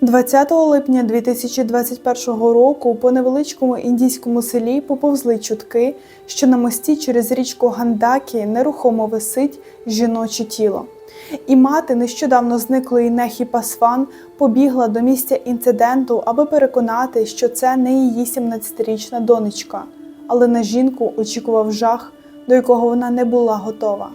20 липня 2021 року по невеличкому індійському селі поповзли чутки, що на мості через річку Гандакі нерухомо висить жіноче тіло. І мати нещодавно зниклої Нехі Пасван побігла до місця інциденту, аби переконати, що це не її 17-річна донечка, але на жінку очікував жах, до якого вона не була готова.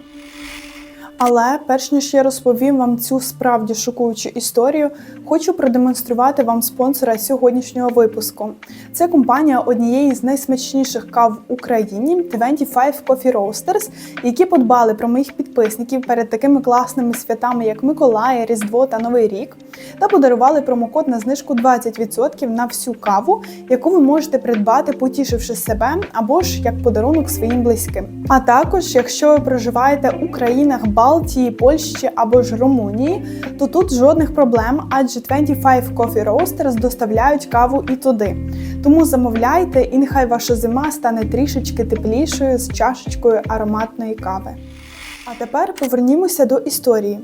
Але перш ніж я розповім вам цю справді шокуючу історію, хочу продемонструвати вам спонсора сьогоднішнього випуску. Це компанія однієї з найсмачніших кав в Україні 25 Coffee Roasters, які подбали про моїх підписників перед такими класними святами, як Миколая, Різдво та Новий рік, та подарували промокод на знижку 20% на всю каву, яку ви можете придбати, потішивши себе або ж як подарунок своїм близьким. А також, якщо ви проживаєте у країнах Балтії, Польщі або ж Румунії, то тут жодних проблем, адже 25 Coffee Roasters доставляють каву і туди. Тому замовляйте, і нехай ваша зима стане трішечки теплішою з чашечкою ароматної кави. А тепер повернімося до історії.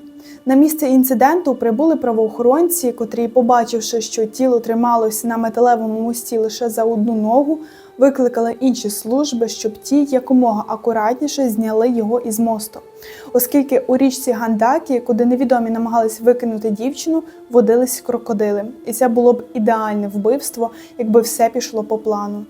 На місце інциденту прибули правоохоронці, котрі, побачивши, що тіло трималось на металевому мості лише за одну ногу, викликали інші служби, щоб ті якомога акуратніше зняли його із мосту, оскільки у річці Гандакі, куди невідомі намагались викинути дівчину, водились крокодили, і це було б ідеальне вбивство, якби все пішло по плану.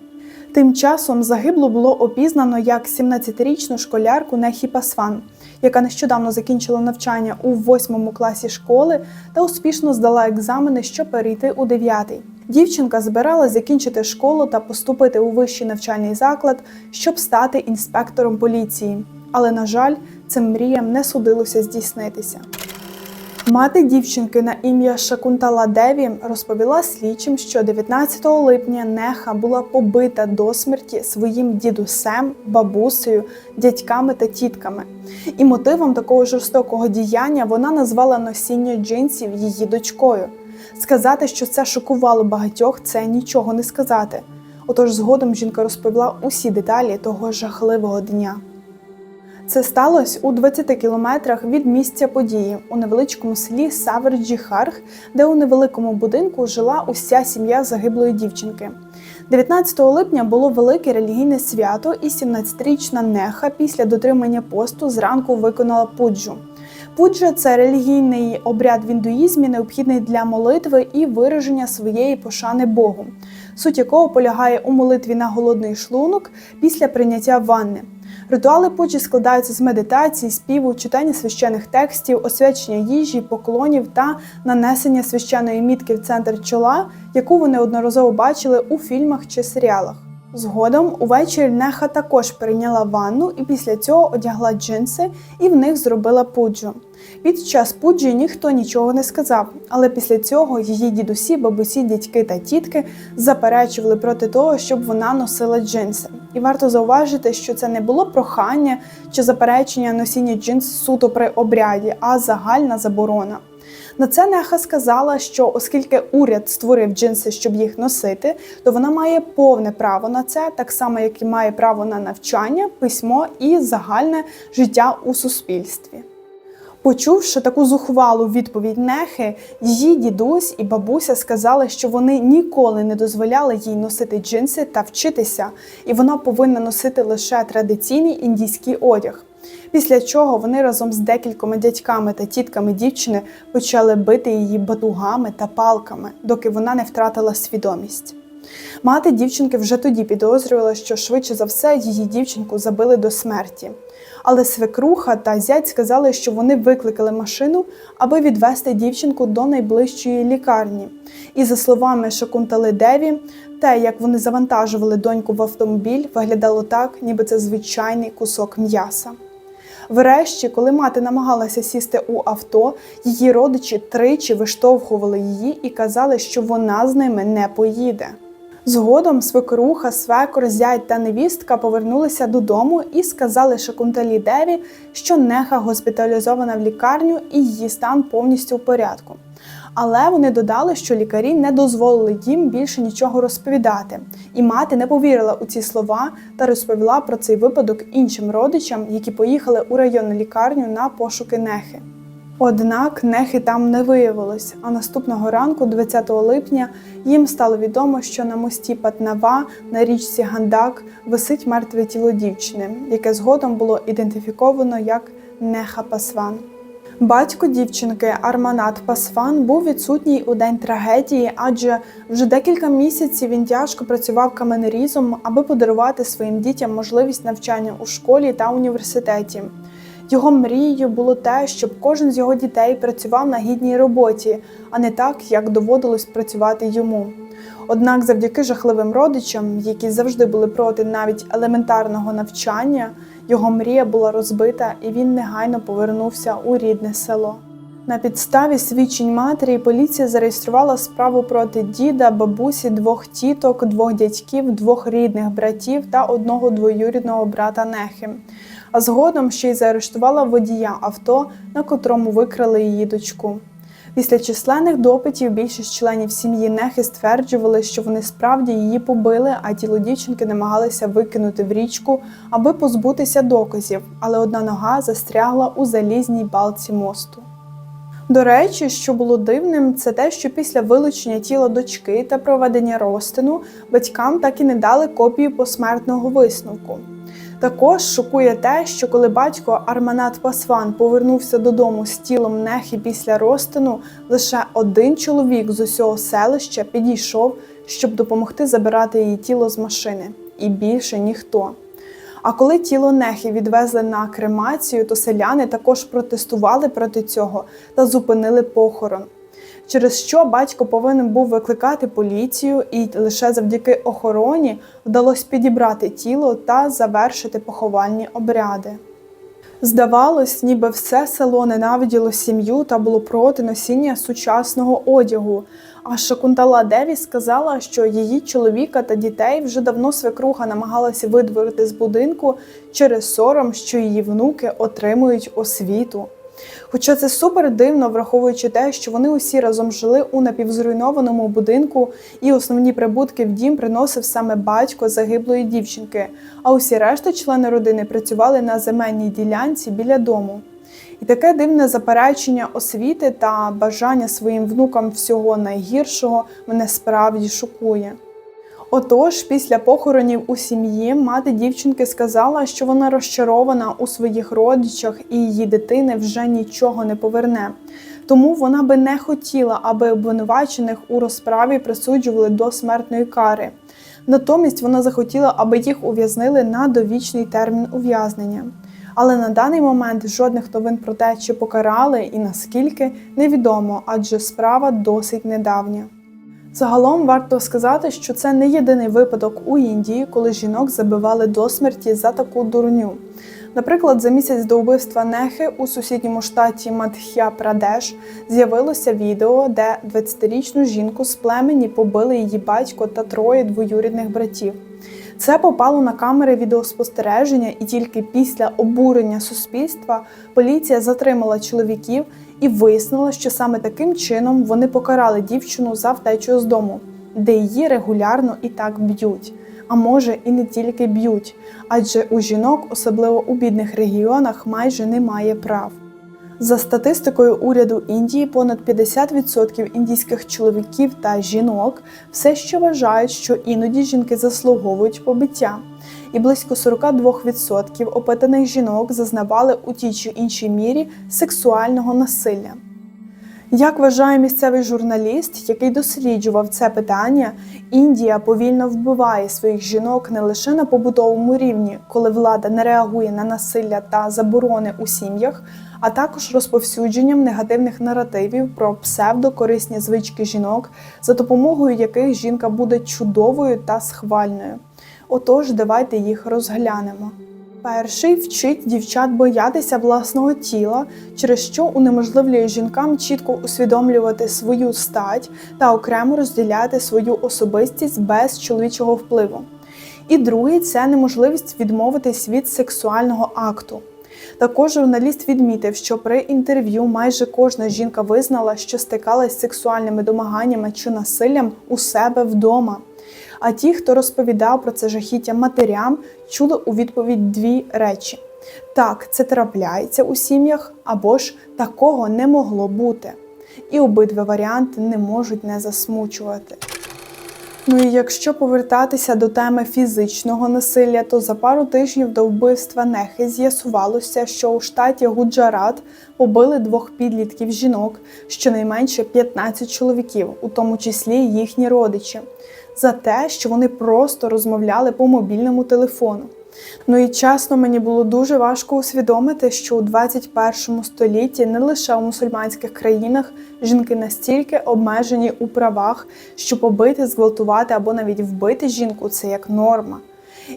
Тим часом загиблу було опізнано як 17-річну школярку Нехі Пасван, яка нещодавно закінчила навчання у 8 класі школи та успішно здала екзамени, щоб перейти у 9. Дівчинка збиралась закінчити школу та поступити у вищий навчальний заклад, щоб стати інспектором поліції. Але, на жаль, цим мріям не судилося здійснитися. Мати дівчинки на ім'я Шакунтала Деві розповіла слідчим, що 19 липня Неха була побита до смерті своїм дідусем, бабусею, дядьками та тітками. І мотивом такого жорстокого діяння вона назвала носіння джинсів її дочкою. Сказати, що це шокувало багатьох, це нічого не сказати. Отож, згодом жінка розповіла усі деталі того жахливого дня. Це сталося у 20 кілометрах від місця події у невеличкому селі Саверджі-Харг, де у невеликому будинку жила уся сім'я загиблої дівчинки. 19 липня було велике релігійне свято, і 17-річна Неха після дотримання посту зранку виконала пуджу. Пуджа це релігійний обряд в індуїзмі, необхідний для молитви і вираження своєї пошани Богу, суть якого полягає у молитві на голодний шлунок після прийняття ванни. Ритуали пуджі складаються з медитації, співу, читання священих текстів, освячення їжі, поклонів та нанесення священої мітки в центр чола, яку ви неодноразово бачили у фільмах чи серіалах. Згодом увечері Неха також прийняла ванну і після цього одягла джинси і в них зробила пуджу. Під час пуджі ніхто нічого не сказав, але після цього її дідусі, бабусі, дядьки та тітки заперечували проти того, щоб вона носила джинси. І варто зауважити, що це не було прохання чи заперечення носіння джинс суто при обряді, а загальна заборона. На це Неха сказала, що оскільки уряд створив джинси, щоб їх носити, то вона має повне право на це, так само як і має право на навчання, письмо і загальне життя у суспільстві. Почувши таку зухвалу відповідь Нехи, її дідусь і бабуся сказали, що вони ніколи не дозволяли їй носити джинси та вчитися, і вона повинна носити лише традиційний індійський одяг. Після чого вони разом з декількома дядьками та тітками дівчини почали бити її батугами та палками, доки вона не втратила свідомість. Мати дівчинки вже тоді підозрювала, що швидше за все її дівчинку забили до смерті. Але свекруха та зять сказали, що вони викликали машину, аби відвести дівчинку до найближчої лікарні. І за словами Шакунтали Деві, те, як вони завантажували доньку в автомобіль, виглядало так, ніби це звичайний кусок м'яса. Врешті, коли мати намагалася сісти у авто, її родичі тричі виштовхували її і казали, що вона з ними не поїде. Згодом свекруха, свекор, зять та невістка повернулися додому і сказали Шакунталі Деві, що неха госпіталізована в лікарню і її стан повністю в порядку. Але вони додали, що лікарі не дозволили їм більше нічого розповідати, і мати не повірила у ці слова та розповіла про цей випадок іншим родичам, які поїхали у районну лікарню на пошуки нехи. Однак нехи там не виявилось, а наступного ранку, 20 липня, їм стало відомо, що на мості Патнава на річці Гандак висить мертве тіло дівчини, яке згодом було ідентифіковано як Неха Пасван. Батько дівчинки Арманат Пасван був відсутній у день трагедії, адже вже декілька місяців він тяжко працював каменерізом, аби подарувати своїм дітям можливість навчання у школі та університеті. Його мрією було те, щоб кожен з його дітей працював на гідній роботі, а не так, як доводилось працювати йому. Однак, завдяки жахливим родичам, які завжди були проти навіть елементарного навчання, його мрія була розбита, і він негайно повернувся у рідне село. На підставі свідчень матері поліція зареєструвала справу проти діда, бабусі, двох тіток, двох дядьків, двох рідних братів та одного двоюрідного брата Нехи. А згодом ще й заарештувала водія авто, на котрому викрали її дочку. Після численних допитів більшість членів сім'ї Нехи стверджували, що вони справді її побили, а тіло дівчинки намагалися викинути в річку, аби позбутися доказів, але одна нога застрягла у залізній балці мосту. До речі, що було дивним, це те, що після вилучення тіла дочки та проведення розтину батькам так і не дали копію посмертного висновку. Також шокує те, що коли батько Арманат Пасван повернувся додому з тілом Нехи після розтину, лише один чоловік з усього селища підійшов, щоб допомогти забирати її тіло з машини, і більше ніхто. А коли тіло Нехи відвезли на кремацію, то селяни також протестували проти цього та зупинили похорон. Через що батько повинен був викликати поліцію, і лише завдяки охороні вдалося підібрати тіло та завершити поховальні обряди. Здавалось, ніби все село ненавиділо сім'ю та було проти носіння сучасного одягу. А Шакунтала Деві сказала, що її чоловіка та дітей вже давно свекруха намагалася видворити з будинку через сором, що її внуки отримують освіту. Хоча це супер дивно, враховуючи те, що вони усі разом жили у напівзруйнованому будинку, і основні прибутки в дім приносив саме батько загиблої дівчинки, а усі решта члени родини працювали на земельній ділянці біля дому. І таке дивне заперечення освіти та бажання своїм внукам всього найгіршого мене справді шокує. Отож, після похоронів у сім'ї мати дівчинки сказала, що вона розчарована у своїх родичах і її дитини вже нічого не поверне. Тому вона би не хотіла, аби обвинувачених у розправі присуджували до смертної кари. Натомість вона захотіла, аби їх ув'язнили на довічний термін ув'язнення. Але на даний момент жодних новин про те, чи покарали і наскільки, невідомо, адже справа досить недавня. Загалом варто сказати, що це не єдиний випадок у Індії, коли жінок забивали до смерті за таку дурню. Наприклад, за місяць до вбивства Нехи у сусідньому штаті Мадх'я Прадеш з'явилося відео, де 20-річну жінку з племені побили її батько та троє двоюрідних братів. Це попало на камери відеоспостереження, і тільки після обурення суспільства поліція затримала чоловіків і вияснила, що саме таким чином вони покарали дівчину за втечу з дому, де її регулярно і так б'ють. А може і не тільки б'ють, адже у жінок, особливо у бідних регіонах, майже немає прав. За статистикою уряду Індії, понад 50% індійських чоловіків та жінок все ще вважають, що іноді жінки заслуговують побиття, і близько 42% опитаних жінок зазнавали у тій чи іншій мірі сексуального насилля. Як вважає місцевий журналіст, який досліджував це питання, Індія повільно вбиває своїх жінок не лише на побутовому рівні, коли влада не реагує на насилля та заборони у сім'ях, а також розповсюдженням негативних наративів про псевдокорисні звички жінок, за допомогою яких жінка буде чудовою та схвальною. Отож, давайте їх розглянемо. Перший вчить дівчат боятися власного тіла, через що унеможливлює жінкам чітко усвідомлювати свою стать та окремо розділяти свою особистість без чоловічого впливу. І другий це неможливість відмовитись від сексуального акту. Також журналіст відмітив, що при інтерв'ю майже кожна жінка визнала, що стикалась з сексуальними домаганнями чи насиллям у себе вдома. А ті, хто розповідав про це жахіття матерям, чули у відповідь дві речі: Так, це трапляється у сім'ях, або ж такого не могло бути. І обидва варіанти не можуть не засмучувати. Ну і якщо повертатися до теми фізичного насилля, то за пару тижнів до вбивства Нехи з'ясувалося, що у штаті Гуджарат побили двох підлітків жінок, щонайменше 15 чоловіків, у тому числі їхні родичі, за те, що вони просто розмовляли по мобільному телефону. Ну і чесно, мені було дуже важко усвідомити, що у 21 столітті не лише у мусульманських країнах жінки настільки обмежені у правах, що побити, зґвалтувати або навіть вбити жінку це як норма.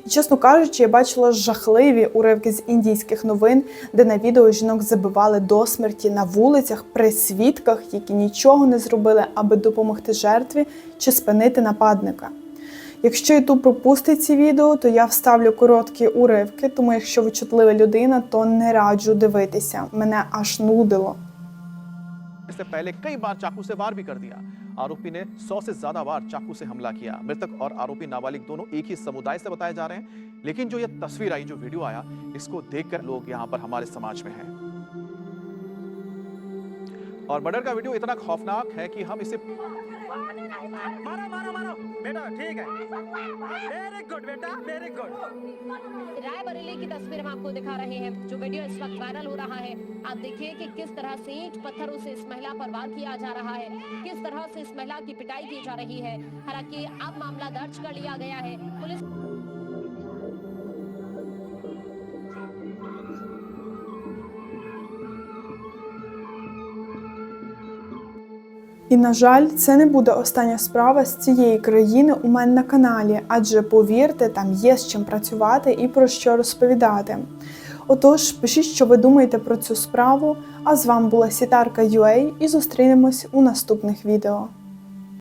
І чесно кажучи, я бачила жахливі уривки з індійських новин, де на відео жінок забивали до смерті на вулицях при свідках, які нічого не зробили, аби допомогти жертві чи спинити нападника. Якщо YouTube пропустить ці відео, то я вставлю короткі уривки, тому якщо ви чутлива людина, то не раджу дивитися. Мене аж нудило. आरोपी ने सौ से ज़्यादा बार चाकू से हमला किया। मृतक और आरोपी नाबालिग दोनों एक ही समुदाय से बताए जा रहे हैं, लेकिन जो ये तस्वीर आई, जो वीडियो आया, इसको देखकर लोग यहाँ पर हमारे समाज में हैं। और मर्डर का वीडियो इतना खौफनाक है कि हम इसे मारो मारो मारो। बेटा, ठीक है। वेरी गुड बेटा वेरी गुड रायबरेली की तस्वीर हम आपको दिखा रहे हैं। जो वीडियो इस वक्त वायरल हो रहा है, आप देखिए कि किस तरह से ईंट पत्थरों से इस महिला पर वार किया जा रहा है, किस तरह से इस महिला की पिटाई की जा रही है। हालाँकि अब मामला दर्ज कर लिया गया है। पुलिस І на жаль, це не буде остання справа з цієї країни у мене на каналі, адже повірте, там є з чим працювати і про що розповідати. Отож, пишіть, що ви думаєте про цю справу. А з вами була Сітарка UA і зустрінемось у наступних відео.